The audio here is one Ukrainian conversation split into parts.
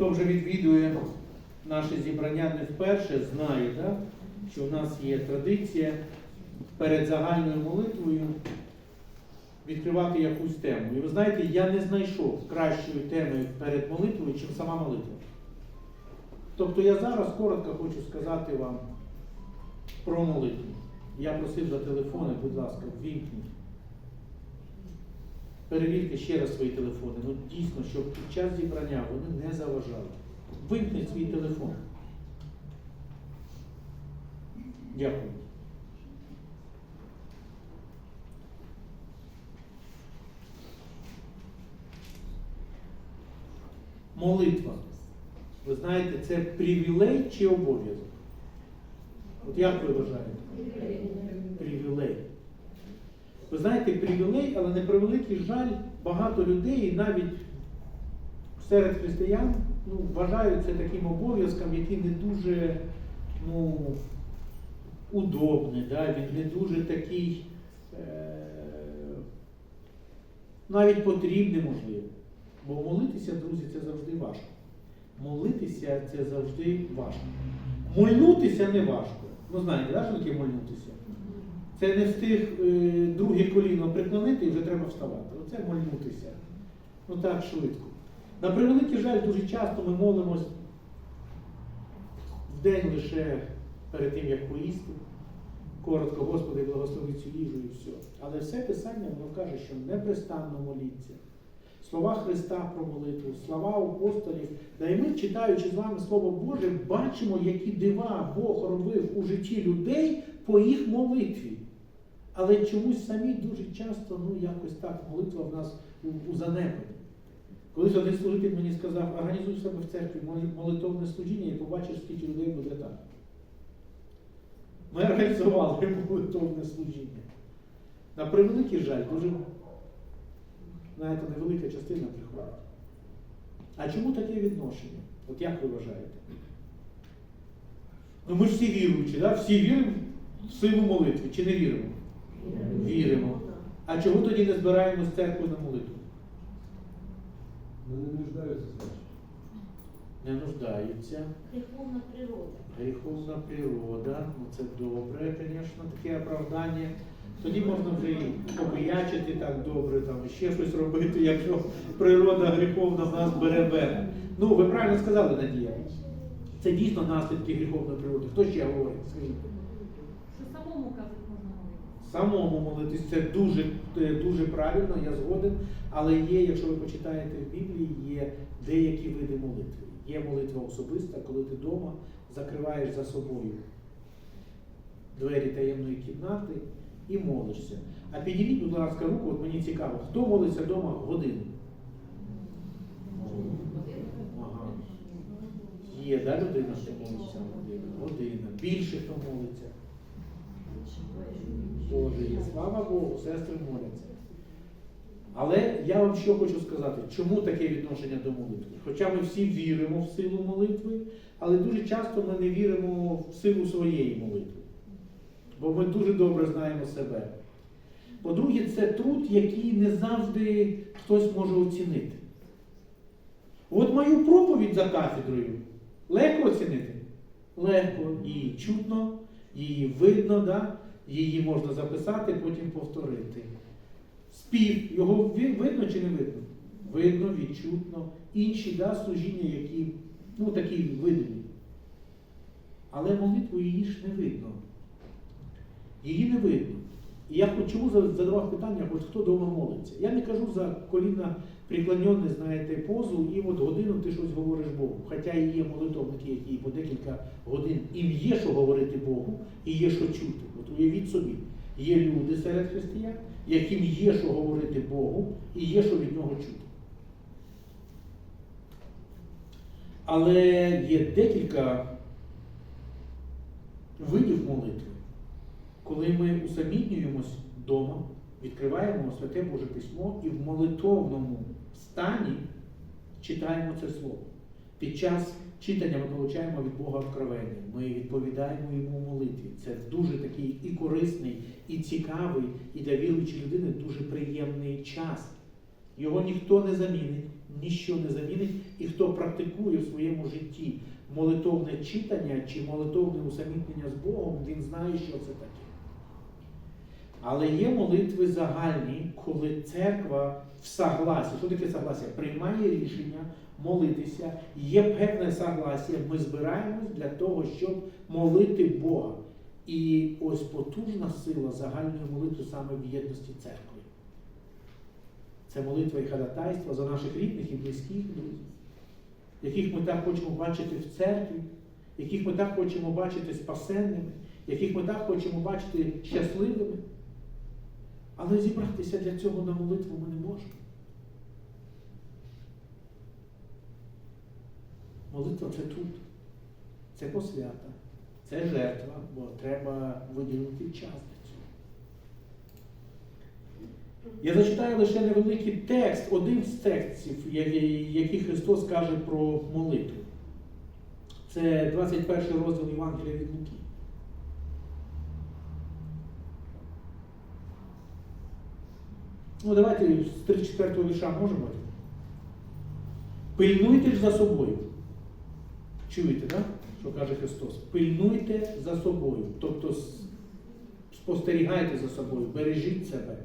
хто вже відвідує наше зібрання не вперше, знає, да, що в нас є традиція перед загальною молитвою відкривати якусь тему. І ви знаєте, я не знайшов кращої теми перед молитвою, чим сама молитва. Тобто я зараз коротко хочу сказати вам про молитву. Я просив за телефони, будь ласка, ввімкніть. Перевірте ще раз свої телефони. Ну дійсно, щоб під час зібрання вони не заважали. Вимкніть свій телефон. Дякую. Молитва. Ви знаєте, це привілей чи обов'язок? От як ви вважаєте? Привілей. Ви знаєте, привілей, але на превеликий жаль, багато людей, і навіть серед християн, ну, вважають це таким обов'язком, який не дуже ну, удобний, да? він не дуже такий е- навіть потрібний, можливо. Бо молитися, друзі, це завжди важко. Молитися це завжди важко. Мольнутися не важко. Ну знаєте, да, що таке мольнутися? Це не встиг е, друге коліно приклонити і вже треба вставати. Оце мольнутися. Ну так швидко. На превеликий жаль, дуже часто ми молимось в день лише перед тим, як поїсти. Коротко, Господи, благослови цю їжу і все. Але все Писання воно каже, що непрестанно моліться. Слова Христа про молитву, слова апостолів. Да і ми, читаючи з вами Слово Боже, бачимо, які дива Бог робив у житті людей по їх молитві. Але чомусь самі дуже часто, ну якось так, молитва в нас у, у занепаді. Колись один служитель мені сказав, організуй себе в церкві молитовне служіння і побачиш, скільки людей буде так. Ми організували молитовне служіння. На превеликий жаль, дуже знаєте, невелика частина приходить. А чому таке відношення? От як ви вважаєте? Ну ми ж всі віруючі, да? всі віримо в силу молитви, чи не віримо? Віримо. А чому тоді не збираємось в церкву на молитву? Вони не нуждаються, значить. Не нуждаються. Гріховна природа. Гріховна природа, ну це добре, звісно, таке оправдання. Тоді можна вже і побиячити так добре, там ще щось робити, якщо природа гріховна в нас бере верх. Ну, ви правильно сказали, Надія. Це дійсно наслідки гріховної природи. Хто ще говорить? Скажіть. Що самому молитися. Самому молитись це дуже, е, дуже правильно, я згоден. Але є, якщо ви почитаєте в Біблії, є деякі види молитви. Є молитва особиста, коли ти вдома закриваєш за собою двері таємної кімнати і молишся. А підійміть, будь ласка, руку, от мені цікаво, хто молиться вдома годину? Ага. Є, да, людина, що молиться? Година. Більше хто молиться. Боже є. Слава Богу, сестри моляться. Але я вам що хочу сказати, чому таке відношення до молитви? Хоча ми всі віримо в силу молитви, але дуже часто ми не віримо в силу своєї молитви. Бо ми дуже добре знаємо себе. По-друге, це труд, який не завжди хтось може оцінити. От мою проповідь за кафедрою легко оцінити? Легко. Її чутно, її видно, да? Її можна записати, потім повторити. Спів, його видно чи не видно? Видно, відчутно. Інші да, служіння, які ну, такі видимі. Але молитву її ж не видно. Її не видно. І я чому задавав питання, хоч хто вдома молиться. Я не кажу за коліна приклоньоне, знаєте, позу, і от годину ти щось говориш Богу. Хоча і є молитовники, які по декілька годин їм є що говорити Богу, і є що чути. От уявіть собі, є люди серед християн, яким є що говорити Богу, і є що від нього чути. Але є декілька видів молитви, коли ми усамітнюємось вдома, відкриваємо святе Боже письмо і в молитовному стані читаємо це слово. Під час читання ми отримуємо від Бога откровення. Ми відповідаємо йому у молитві. Це дуже такий і корисний, і цікавий, і для віруючої людини дуже приємний час. Його ніхто не замінить. ніщо не замінить, і хто практикує в своєму житті молитовне читання чи молитовне усамітнення з Богом, він знає, що це таке. Але є молитви загальні, коли церква в согласі, що таке согласія? Приймає рішення молитися, є певне согласія, ми збираємось для того, щоб молити Бога. І ось потужна сила загальної молитви саме в єдності церкви. Це молитва і ходатайство за наших рідних і близьких друзів, яких ми так хочемо бачити в церкві, яких ми так хочемо бачити спасенними, яких ми так хочемо бачити щасливими. Але зібратися для цього на молитву ми не можемо. Молитва це тут, це посвята, це жертва, бо треба виділити час для цього. Я зачитаю лише невеликий текст, один з текстів, який Христос каже про молитву. Це 21 розділ Євангелія від Луки. Ну, давайте з 34 вірша можемо. Пильнуйте ж за собою. Чуєте, так? Що каже Христос? Пильнуйте за собою. Тобто спостерігайте за собою, бережіть себе.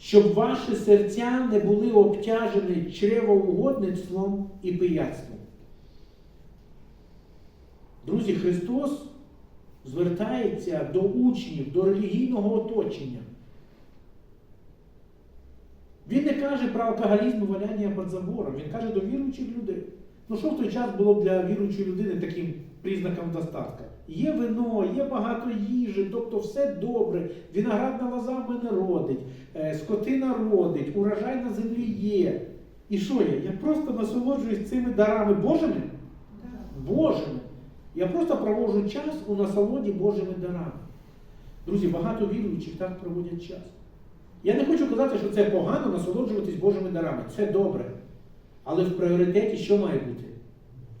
Щоб ваші серця не були обтяжені чревоугодництвом і пияцтвом. Друзі, Христос звертається до учнів, до релігійного оточення. Він не каже про алкоголізм і валяння під забором, він каже до віруючих людей. Ну що в той час було б для віруючої людини таким признаком достатка? Є вино, є багато їжі, тобто все добре, виноградна лоза в мене родить, е, скотина родить, урожай на землі є. І що я? Я просто насолоджуюсь цими дарами Божими? Божими. Я просто проводжу час у насолоді Божими дарами. Друзі, багато віруючих так проводять час. Я не хочу казати, що це погано насолоджуватись Божими дарами. Це добре. Але в пріоритеті що має бути?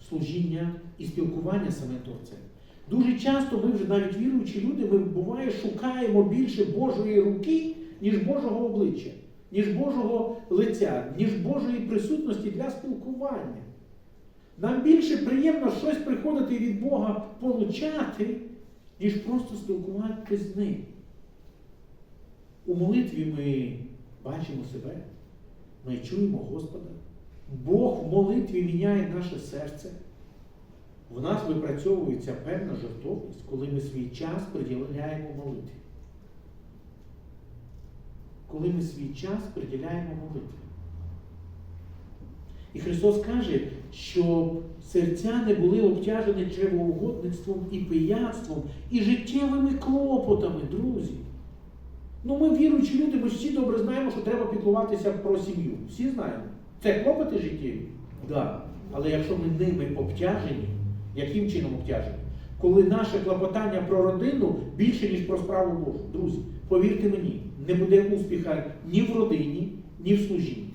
Служіння і спілкування саме Творцем. Дуже часто ми вже навіть віруючі люди, ми буває шукаємо більше Божої руки, ніж Божого обличчя, ніж Божого лиця, ніж Божої присутності для спілкування. Нам більше приємно щось приходити від Бога получати, ніж просто спілкуватися з ним. У молитві ми бачимо себе, ми чуємо Господа. Бог в молитві міняє наше серце. В нас випрацьовується певна жертовність, коли ми свій час приділяємо молитві. Коли ми свій час приділяємо молитві. І Христос каже, що серця не були обтяжені чревоугодництвом і пияцтвом, і життєвими клопотами, друзі. Ну, ми віруючі люди, ми всі добре знаємо, що треба піклуватися про сім'ю. Всі знаємо. Це клопоти життєві? Так. Да. Але якщо ми ними обтяжені, яким чином обтяжені? Коли наше клопотання про родину більше, ніж про справу Божу. Друзі, повірте мені, не буде успіха ні в родині, ні в служінні.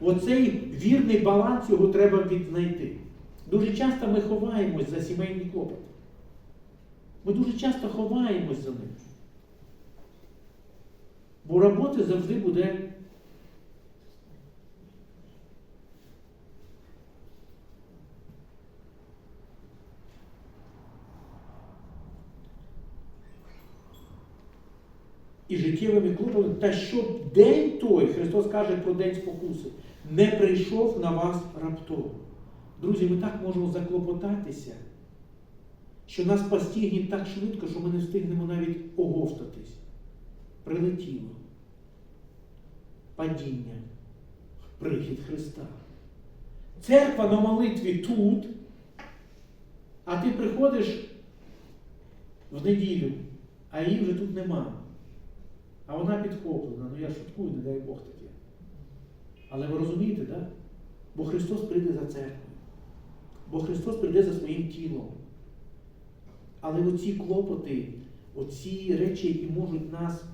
Оцей вірний баланс його треба віднайти. Дуже часто ми ховаємось за сімейні клопоти. Ми дуже часто ховаємось за ним. Бо роботи завжди буде. І життєвими клопотами, та щоб день той, Христос каже про день спокуси, не прийшов на вас раптово. Друзі, ми так можемо заклопотатися, що нас постигне так швидко, що ми не встигнемо навіть оговтатись. Прилетіло. Падіння, прихід Христа. Церква на молитві тут, а ти приходиш в неділю, а її вже тут нема. А вона підхоплена. Ну я шуткую, не дай Бог таке. Але ви розумієте? Да? Бо Христос прийде за церквою. Бо Христос прийде за своїм тілом. Але оці клопоти, оці речі, які можуть нас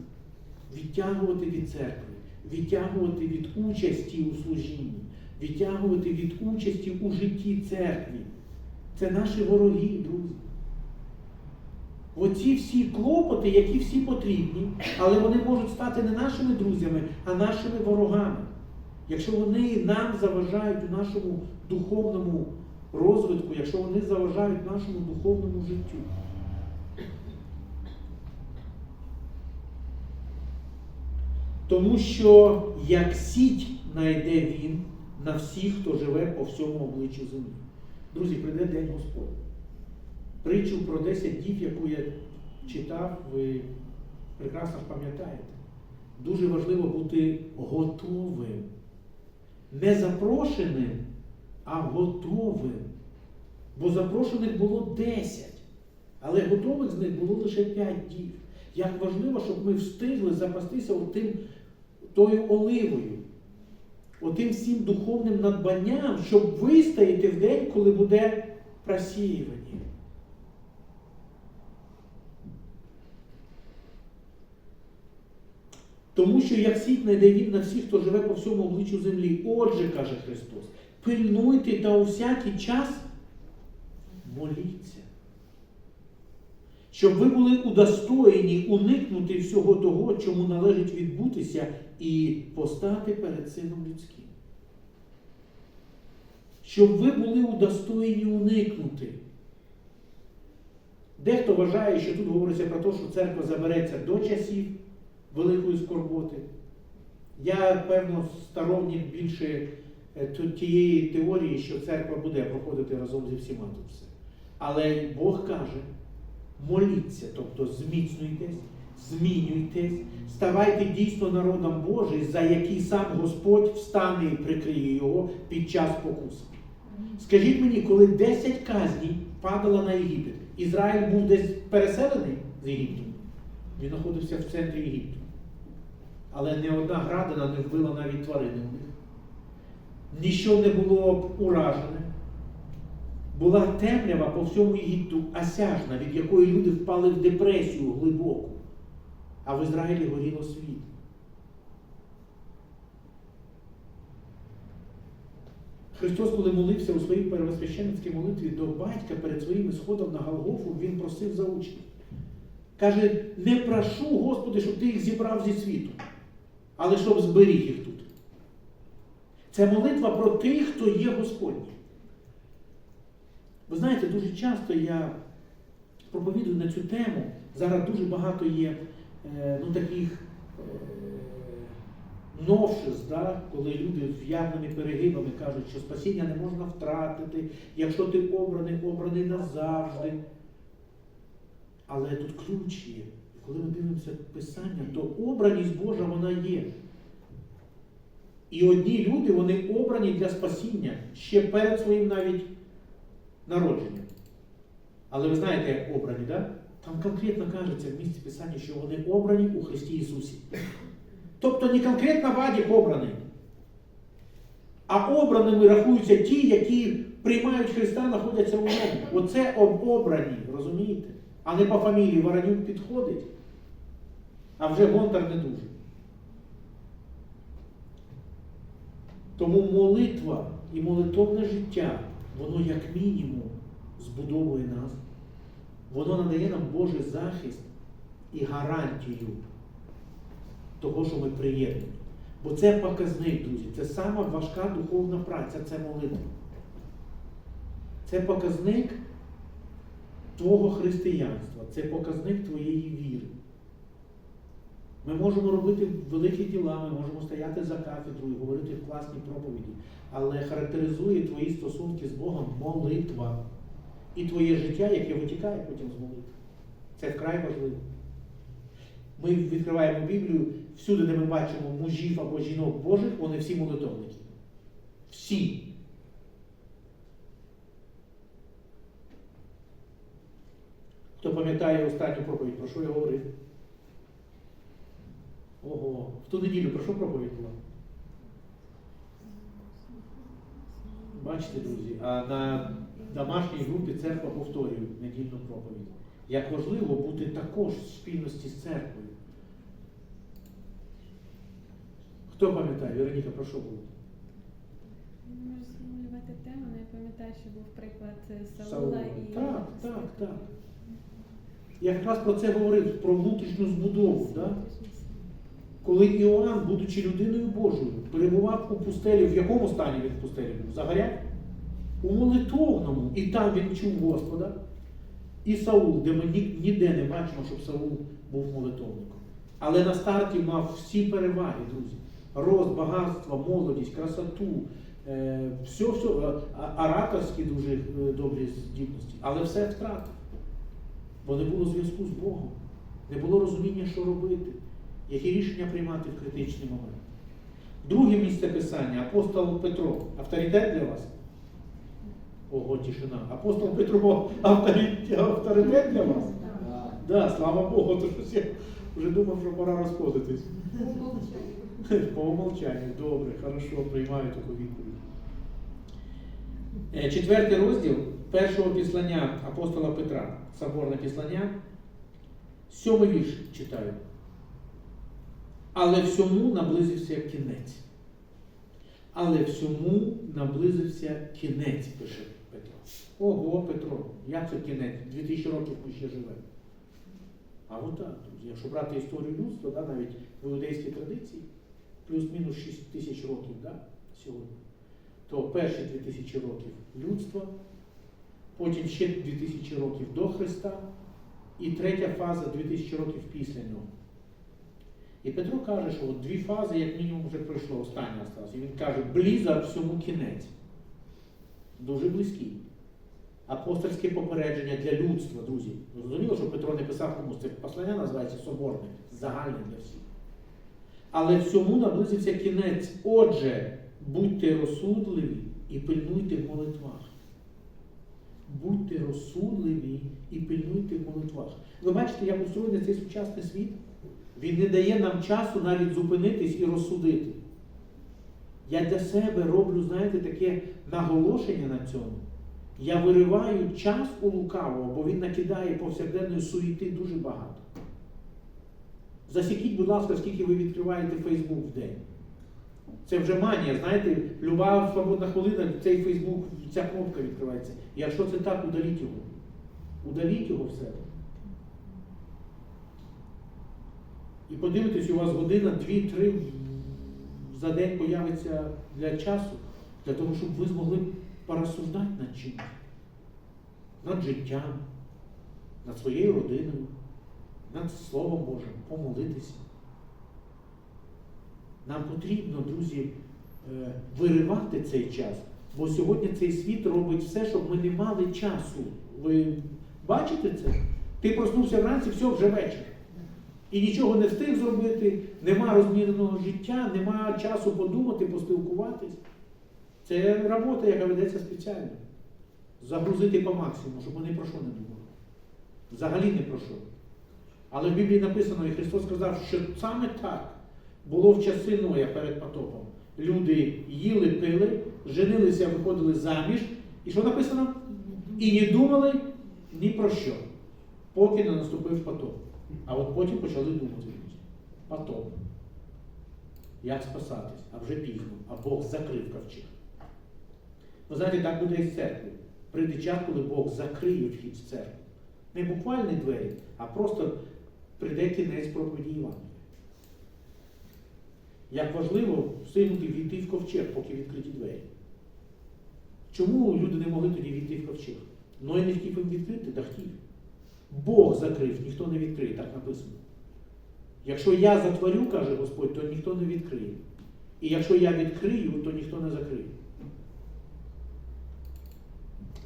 відтягувати від церкви, відтягувати від участі у служінні, відтягувати від участі у житті церкви. Це наші вороги, друзі. Оці всі клопоти, які всі потрібні, але вони можуть стати не нашими друзями, а нашими ворогами. якщо вони нам заважають у нашому духовному розвитку, якщо вони заважають нашому духовному життю. Тому що як сіть найде він на всіх, хто живе по всьому обличчю землі. Друзі, прийде день Господь. Притчу про 10 дів, яку я читав, ви прекрасно пам'ятаєте. Дуже важливо бути готовим. Не запрошеним, а готовим. Бо запрошених було 10, але готових з них було лише 5 дів. Як важливо, щоб ми встигли запастися тим, тою оливою, отим всім духовним надбанням, щоб вистояти в день, коли буде просіювання. Тому що як сіть найде він на всіх, хто живе по всьому обличчю землі. Отже, каже Христос, пильнуйте та у всякий час моліться. Щоб ви були удостоєні уникнути всього того, чому належить відбутися, і постати перед Сином людським. Щоб ви були удостоєні уникнути. Дехто вважає, що тут говориться про те, що церква забереться до часів великої скорботи. Я, певно, сторонник більше е, тієї теорії, що церква буде проходити разом зі всіма тут все. Але Бог каже, моліться, тобто зміцнюйтесь, змінюйтесь, ставайте дійсно народом Божий, за який сам Господь встане і прикриє його під час покуси. Скажіть мені, коли 10 казнів падало на Єгипет, Ізраїль був десь переселений з Єгипту? Він знаходився в центрі Єгипту. Але не одна градина не вбила навіть тварини у них. Ніщо не було уражене. Була темрява по всьому Єгипту осяжна, від якої люди впали в депресію глибоку. А в Ізраїлі горіло світ. Христос, коли молився у своїй первосвященницькій молитві до батька перед своїм сходом на Голгофу, Він просив за учнів. Каже, не прошу, Господи, щоб ти їх зібрав зі світу, але щоб зберіг їх тут. Це молитва про тих, хто є Господній. Ви знаєте, дуже часто я проповідую на цю тему. Зараз дуже багато є е, ну, таких е, новшеств, да, коли люди з явними перегибами кажуть, що спасіння не можна втратити, якщо ти обраний, обраний назавжди. Але тут ключ є. Коли ми дивимося Писання, то обраність Божа вона є. І одні люди, вони обрані для спасіння ще перед своїм навіть народженням. Але ви знаєте, як обрані, да? Там конкретно кажеться в місці Писання, що вони обрані у Христі Ісусі. Тобто не конкретно Вадік обраний, а обраними рахуються ті, які приймають Христа, знаходяться у ньому. Оце об- обрані, розумієте? А не по фамілії Воронюк підходить, а вже Гонтар не дуже. Тому молитва і молитовне життя, воно як мінімум збудовує нас, воно надає нам Божий захист і гарантію того, що ми приєднані. Бо це показник, друзі, це сама важка духовна праця, це молитва. Це показник твого християнства, це показник твоєї віри. Ми можемо робити великі діла, ми можемо стояти за кафедрою, говорити класні проповіді, але характеризує твої стосунки з Богом молитва і твоє життя, яке витікає потім з молитви. Це вкрай важливо. Ми відкриваємо Біблію всюди, де ми бачимо мужів або жінок Божих, вони всі молитовники. Всі. Хто пам'ятає останню проповідь, про що я говорив? Ого, в ту неділю про що проповідь була? Бачите, друзі, а на домашній групі церква повторює недільну проповідь. Як важливо бути також в спільності з церквою. Хто пам'ятає? Вероніка, про що було? Можу сформулювати тему, але я пам'ятаю, що був приклад е, Саула Саула. і Так, так, так. Я якраз про це говорив, про внутрішню збудову. Да? Коли Іоанн, будучи людиною Божою, перебував у пустелі, в якому стані він в пустелі був? Загорять? У молитовному. І там він чув Господа. І Саул, де ми ніде не бачимо, щоб Саул був молитовником. Але на старті мав всі переваги, друзі. Рост, багатство, молодість, красоту, все, все, ораторські дуже е, добрі здібності. Але все втратив. Бо не було зв'язку з Богом, не було розуміння, що робити, які рішення приймати в критичний момент. Друге місце писання апостол Петро. Авторитет для вас? Ого, тишина. Апостол Петро авторитет, авторитет для вас? Так. Да, слава Богу, то щось я вже думав, що пора розходитись. По умолчанню. Добре, хорошо, приймаю таку відповідь. Е, Четвертий розділ першого післання апостола Петра, соборне післання. Сьомий вірш читаю. Але всьому наблизився кінець. Але всьому наблизився кінець, пише Петро. Ого, Петро, як це кінець? 2000 років ми ще живемо. А от так, друзі, якщо брати історію людства, да, навіть в іудейській традиції, плюс-мінус 6 тисяч років да, сьогодні, то перші 2000 років людства, потім ще 2000 років до Христа, і третя фаза 2000 років після нього. І Петро каже, що от дві фази, як мінімум, вже пройшло, остання осталась. І він каже, близа всьому кінець. Дуже близький. Апостольське попередження для людства, друзі. Зрозуміло, що Петро не писав комусь. Це послання називається соборне, загальне для всіх. Але всьому наблизився кінець. Отже, будьте розсудливі і пильнуйте в молитвах. Будьте розсудливі і пильнуйте в молитвах. Ви бачите, як устроєний цей сучасний світ? Він не дає нам часу навіть зупинитись і розсудити. Я для себе роблю, знаєте, таке наголошення на цьому. Я вириваю час у лукавого, бо він накидає повсякденної суєти дуже багато. Засікіть, будь ласка, скільки ви відкриваєте Фейсбук в день. Це вже манія, знаєте, люба свободна хвилина, цей Фейсбук, ця кнопка відкривається. Якщо це так, удаліть його. Удаліть його в себе. І подивитесь, у вас година, дві, три за день появиться для часу, для того, щоб ви змогли порозсуждати над чимось. Над життям, над своєю родиною, над Словом Божим, помолитися. Нам потрібно, друзі, е, виривати цей час. Бо сьогодні цей світ робить все, щоб ми не мали часу. Ви бачите це? Ти проснувся вранці, все, вже вечір. І нічого не встиг зробити, нема розміреного життя, нема часу подумати, поспілкуватись. Це робота, яка ведеться спеціально. Загрузити по максимуму, щоб ні про що не думали. Взагалі не про що. Але в Біблії написано, і Христос сказав, що саме так було в часи Ноя перед потопом. Люди їли, пили, женилися, виходили заміж. І що написано? І не думали ні про що, поки не наступив потоп. А от потім почали думати люди. Потоп. Як спасатись? А вже пізно. А Бог закрив ковчег. Ви знаєте, так буде і з церкви. Прийде час, коли Бог закриє вхід в церкву. Не буквальні двері, а просто прийде кінець проповіді Івангелія. Як важливо встигнути війти в ковчег, поки відкриті двері. Чому люди не могли тоді війти в ковчег? Ной не хотів їм відкрити, да хотів. Бог закрив, ніхто не відкриє, так написано. Якщо я затворю, каже Господь, то ніхто не відкриє. І якщо я відкрию, то ніхто не закриє.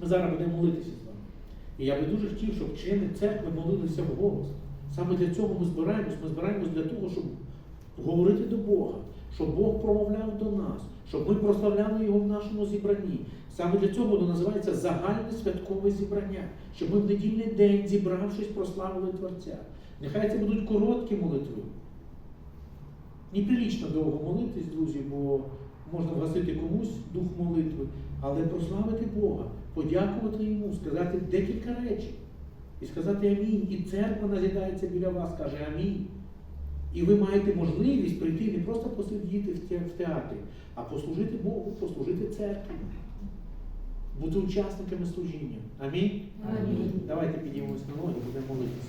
Ми зараз будемо молитися з вами. І я би дуже хотів, щоб члени церкви молилися в голос. Саме для цього ми збираємось. Ми збираємось для того, щоб говорити до Бога, щоб Бог промовляв до нас, щоб ми прославляли Його в нашому зібранні. Саме для цього воно називається загальне святкове зібрання, щоб ми в недільний день, зібравшись, прославили Творця. Нехай це будуть короткі молитви. Неприлічно довго молитись, друзі, бо можна вгасити комусь дух молитви, але прославити Бога, подякувати Йому, сказати декілька речень. І сказати амінь. І церква назідається біля вас, каже амінь. І ви маєте можливість прийти не просто посидіти в театрі, а послужити Богу, послужити церкві, бути учасниками служіння. Амінь. Амінь. Давайте підіймемось на ноги, будемо молитися.